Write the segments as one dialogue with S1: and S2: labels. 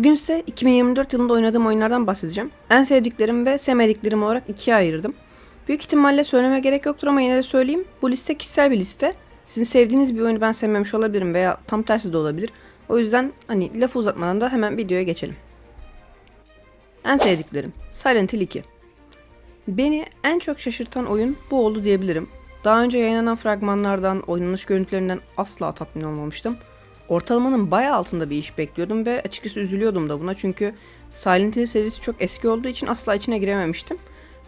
S1: Bugün size 2024 yılında oynadığım oyunlardan bahsedeceğim. En sevdiklerim ve sevmediklerim olarak ikiye ayırdım. Büyük ihtimalle söyleme gerek yoktur ama yine de söyleyeyim. Bu liste kişisel bir liste. Sizin sevdiğiniz bir oyunu ben sevmemiş olabilirim veya tam tersi de olabilir. O yüzden hani lafı uzatmadan da hemen videoya geçelim. En sevdiklerim Silent Hill 2. Beni en çok şaşırtan oyun bu oldu diyebilirim. Daha önce yayınlanan fragmanlardan, oynanış görüntülerinden asla tatmin olmamıştım. Ortalamanın bayağı altında bir iş bekliyordum ve açıkçası üzülüyordum da buna çünkü Silent Hill serisi çok eski olduğu için asla içine girememiştim.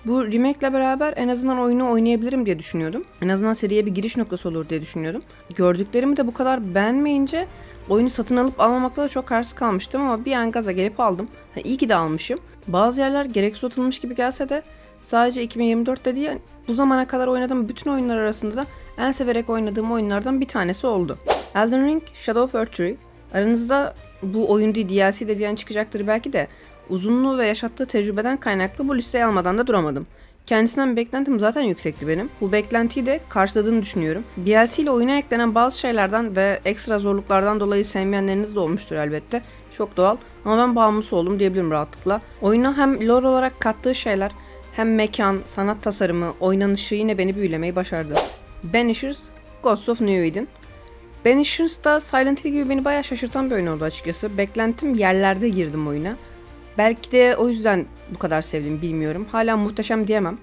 S1: Bu remake ile beraber en azından oyunu oynayabilirim diye düşünüyordum. En azından seriye bir giriş noktası olur diye düşünüyordum. Gördüklerimi de bu kadar beğenmeyince oyunu satın alıp almamakta da çok kararsız kalmıştım ama bir an gaza gelip aldım. Ha, iyi ki de almışım. Bazı yerler gereksiz atılmış gibi gelse de sadece 2024'te değil bu zamana kadar oynadığım bütün oyunlar arasında da en severek oynadığım oyunlardan bir tanesi oldu. Elden Ring, Shadow of Erdtree. Aranızda bu oyun değil DLC de diyen çıkacaktır belki de uzunluğu ve yaşattığı tecrübeden kaynaklı bu listeyi almadan da duramadım. Kendisinden beklentim zaten yüksekti benim. Bu beklentiyi de karşıladığını düşünüyorum. DLC ile oyuna eklenen bazı şeylerden ve ekstra zorluklardan dolayı sevmeyenleriniz de olmuştur elbette. Çok doğal ama ben bağımlısı oldum diyebilirim rahatlıkla. Oyuna hem lore olarak kattığı şeyler hem mekan, sanat tasarımı, oynanışı yine beni büyülemeyi başardı. Banishers, Ghosts of New Eden. Banishers da Silent Hill gibi beni bayağı şaşırtan bir oyun oldu açıkçası. Beklentim yerlerde girdim oyuna. Belki de o yüzden bu kadar sevdim bilmiyorum. Hala muhteşem diyemem.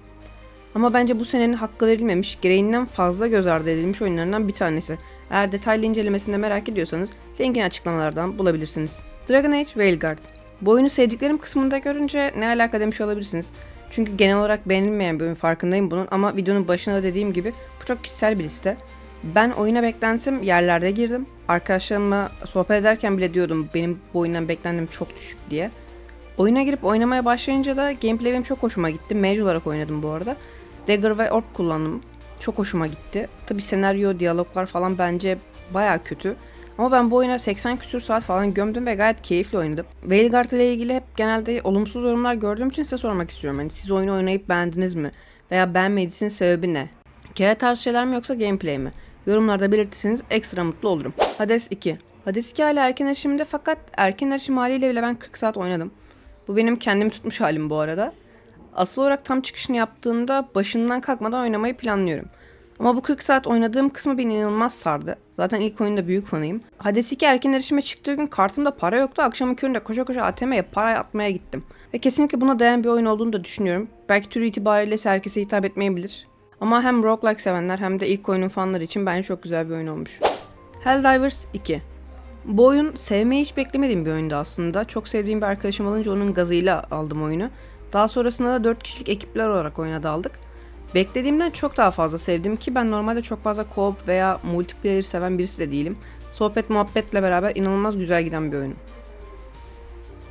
S1: Ama bence bu senenin hakkı verilmemiş, gereğinden fazla göz ardı edilmiş oyunlarından bir tanesi. Eğer detaylı incelemesini de merak ediyorsanız linkini açıklamalardan bulabilirsiniz. Dragon Age Veilguard. Bu oyunu sevdiklerim kısmında görünce ne alaka demiş olabilirsiniz. Çünkü genel olarak beğenilmeyen bir oyun farkındayım bunun ama videonun başında da dediğim gibi bu çok kişisel bir liste. Ben oyuna beklentim yerlerde girdim. Arkadaşlarımla sohbet ederken bile diyordum benim bu oyundan beklentim çok düşük diye. Oyuna girip oynamaya başlayınca da gameplay benim çok hoşuma gitti. Mage olarak oynadım bu arada. Dagger ve Orb kullandım. Çok hoşuma gitti. Tabi senaryo, diyaloglar falan bence baya kötü. Ama ben bu oyuna 80 küsür saat falan gömdüm ve gayet keyifli oynadım. Veilguard ile ilgili hep genelde olumsuz yorumlar gördüğüm için size sormak istiyorum. Hani siz oyunu oynayıp beğendiniz mi? Veya beğenmediğinizin sebebi ne? Hikaye tarzı şeyler mi yoksa gameplay mi? Yorumlarda belirtirseniz ekstra mutlu olurum. Hades 2. Hades 2 hala erken erişimde fakat erken erişim haliyle bile ben 40 saat oynadım. Bu benim kendimi tutmuş halim bu arada. Asıl olarak tam çıkışını yaptığında başından kalkmadan oynamayı planlıyorum. Ama bu 40 saat oynadığım kısmı beni inanılmaz sardı. Zaten ilk oyunda büyük fanıyım. Hades 2 erken erişime çıktığı gün kartımda para yoktu. Akşamın köründe koşa koşa ATM'ye para atmaya gittim. Ve kesinlikle buna değen bir oyun olduğunu da düşünüyorum. Belki türü itibariyle herkese hitap etmeyebilir. Ama hem roguelike sevenler hem de ilk oyunun fanları için bence çok güzel bir oyun olmuş. Helldivers 2 bu oyun sevmeyi hiç beklemediğim bir oyundu aslında. Çok sevdiğim bir arkadaşım alınca onun gazıyla aldım oyunu. Daha sonrasında da 4 kişilik ekipler olarak oyuna daldık. Beklediğimden çok daha fazla sevdim ki ben normalde çok fazla co-op veya multiplayer seven birisi de değilim. Sohbet muhabbetle beraber inanılmaz güzel giden bir oyun.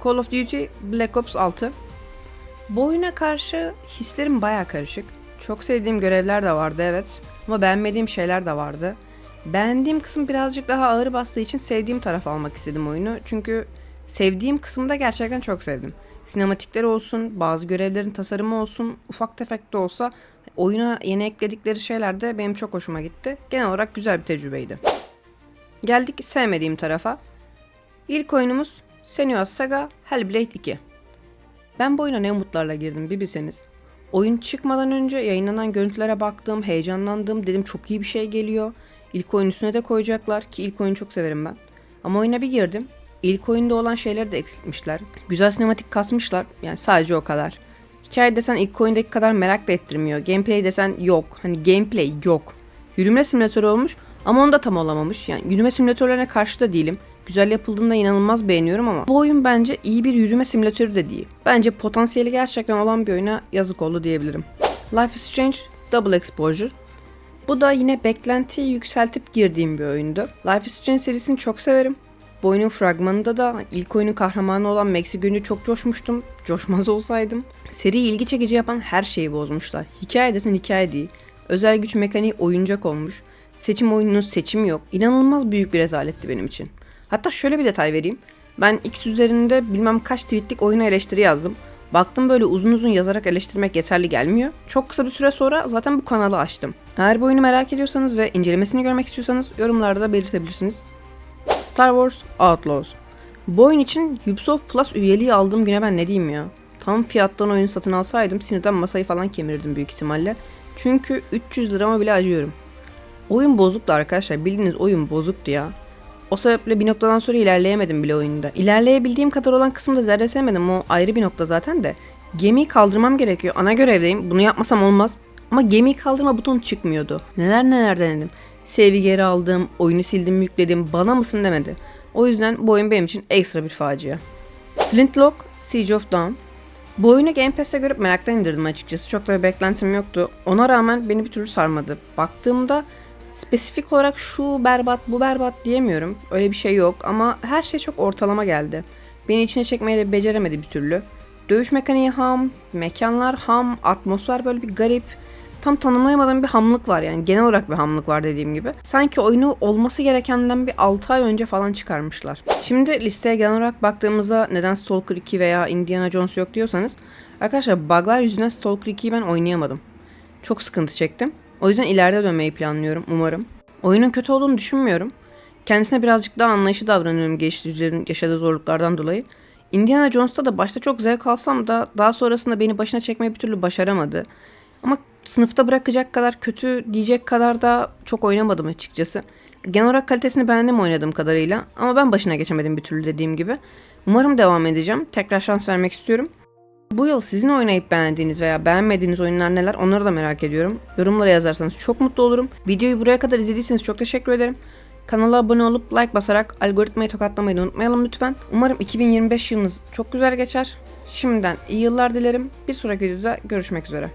S1: Call of Duty Black Ops 6 Bu oyuna karşı hislerim baya karışık. Çok sevdiğim görevler de vardı evet ama beğenmediğim şeyler de vardı. Beğendiğim kısım birazcık daha ağır bastığı için sevdiğim taraf almak istedim oyunu. Çünkü sevdiğim kısmı da gerçekten çok sevdim. Sinematikleri olsun, bazı görevlerin tasarımı olsun, ufak tefek de olsa oyuna yeni ekledikleri şeyler de benim çok hoşuma gitti. Genel olarak güzel bir tecrübeydi. Geldik sevmediğim tarafa. İlk oyunumuz Senua Saga Hellblade 2. Ben bu oyuna ne umutlarla girdim bir bilseniz. Oyun çıkmadan önce yayınlanan görüntülere baktım, heyecanlandım, dedim çok iyi bir şey geliyor. İlk oyun üstüne de koyacaklar ki ilk oyunu çok severim ben. Ama oyuna bir girdim. İlk oyunda olan şeyleri de eksiltmişler. Güzel sinematik kasmışlar. Yani sadece o kadar. Hikaye desen ilk oyundaki kadar merak da ettirmiyor. Gameplay desen yok. Hani gameplay yok. Yürüme simülatörü olmuş ama onu da tam olamamış. Yani yürüme simülatörlerine karşı da değilim. Güzel yapıldığında inanılmaz beğeniyorum ama bu oyun bence iyi bir yürüme simülatörü de değil. Bence potansiyeli gerçekten olan bir oyuna yazık oldu diyebilirim. Life is Strange Double Exposure bu da yine beklentiyi yükseltip girdiğim bir oyundu. Life is Strange serisini çok severim. Bu oyunun fragmanında da ilk oyunun kahramanı olan Max'i görünce çok coşmuştum. Coşmaz olsaydım. Seri ilgi çekici yapan her şeyi bozmuşlar. Hikaye desen hikaye değil. Özel güç mekaniği oyuncak olmuş. Seçim oyununun seçimi yok. İnanılmaz büyük bir rezaletti benim için. Hatta şöyle bir detay vereyim. Ben X üzerinde bilmem kaç tweetlik oyuna eleştiri yazdım. Baktım böyle uzun uzun yazarak eleştirmek yeterli gelmiyor. Çok kısa bir süre sonra zaten bu kanalı açtım. Eğer bu oyunu merak ediyorsanız ve incelemesini görmek istiyorsanız yorumlarda da belirtebilirsiniz. Star Wars Outlaws Bu oyun için Ubisoft Plus üyeliği aldığım güne ben ne diyeyim ya. Tam fiyattan oyun satın alsaydım sinirden masayı falan kemirdim büyük ihtimalle. Çünkü 300 lirama bile acıyorum. Oyun bozuktu arkadaşlar. Bildiğiniz oyun bozuktu ya. O sebeple bir noktadan sonra ilerleyemedim bile oyunda. İlerleyebildiğim kadar olan kısımda zerre sevmedim. O ayrı bir nokta zaten de. Gemiyi kaldırmam gerekiyor. Ana görevdeyim. Bunu yapmasam olmaz. Ama gemiyi kaldırma butonu çıkmıyordu. Neler neler denedim. Save'i geri aldım, oyunu sildim, yükledim, bana mısın demedi. O yüzden bu oyun benim için ekstra bir facia. Flintlock, Siege of Dawn. Bu oyunu Game Pass'te görüp meraktan indirdim açıkçası. Çok da bir beklentim yoktu. Ona rağmen beni bir türlü sarmadı. Baktığımda spesifik olarak şu berbat bu berbat diyemiyorum. Öyle bir şey yok ama her şey çok ortalama geldi. Beni içine çekmeyi de beceremedi bir türlü. Dövüş mekaniği ham, mekanlar ham, atmosfer böyle bir garip. Tam tanımlayamadığım bir hamlık var yani genel olarak bir hamlık var dediğim gibi. Sanki oyunu olması gerekenden bir 6 ay önce falan çıkarmışlar. Şimdi listeye genel olarak baktığımızda neden Stalker 2 veya Indiana Jones yok diyorsanız arkadaşlar buglar yüzünden Stalker 2'yi ben oynayamadım. Çok sıkıntı çektim. O yüzden ileride dönmeyi planlıyorum umarım. Oyunun kötü olduğunu düşünmüyorum. Kendisine birazcık daha anlayışı davranıyorum geliştiricilerin yaşadığı zorluklardan dolayı. Indiana Jones'ta da başta çok zevk alsam da daha sonrasında beni başına çekmeyi bir türlü başaramadı. Ama sınıfta bırakacak kadar kötü diyecek kadar da çok oynamadım açıkçası. Genel olarak kalitesini beğendim oynadığım kadarıyla ama ben başına geçemedim bir türlü dediğim gibi. Umarım devam edeceğim. Tekrar şans vermek istiyorum. Bu yıl sizin oynayıp beğendiğiniz veya beğenmediğiniz oyunlar neler onları da merak ediyorum. Yorumlara yazarsanız çok mutlu olurum. Videoyu buraya kadar izlediyseniz çok teşekkür ederim. Kanala abone olup like basarak algoritmayı tokatlamayı da unutmayalım lütfen. Umarım 2025 yılınız çok güzel geçer. Şimdiden iyi yıllar dilerim. Bir sonraki videoda görüşmek üzere.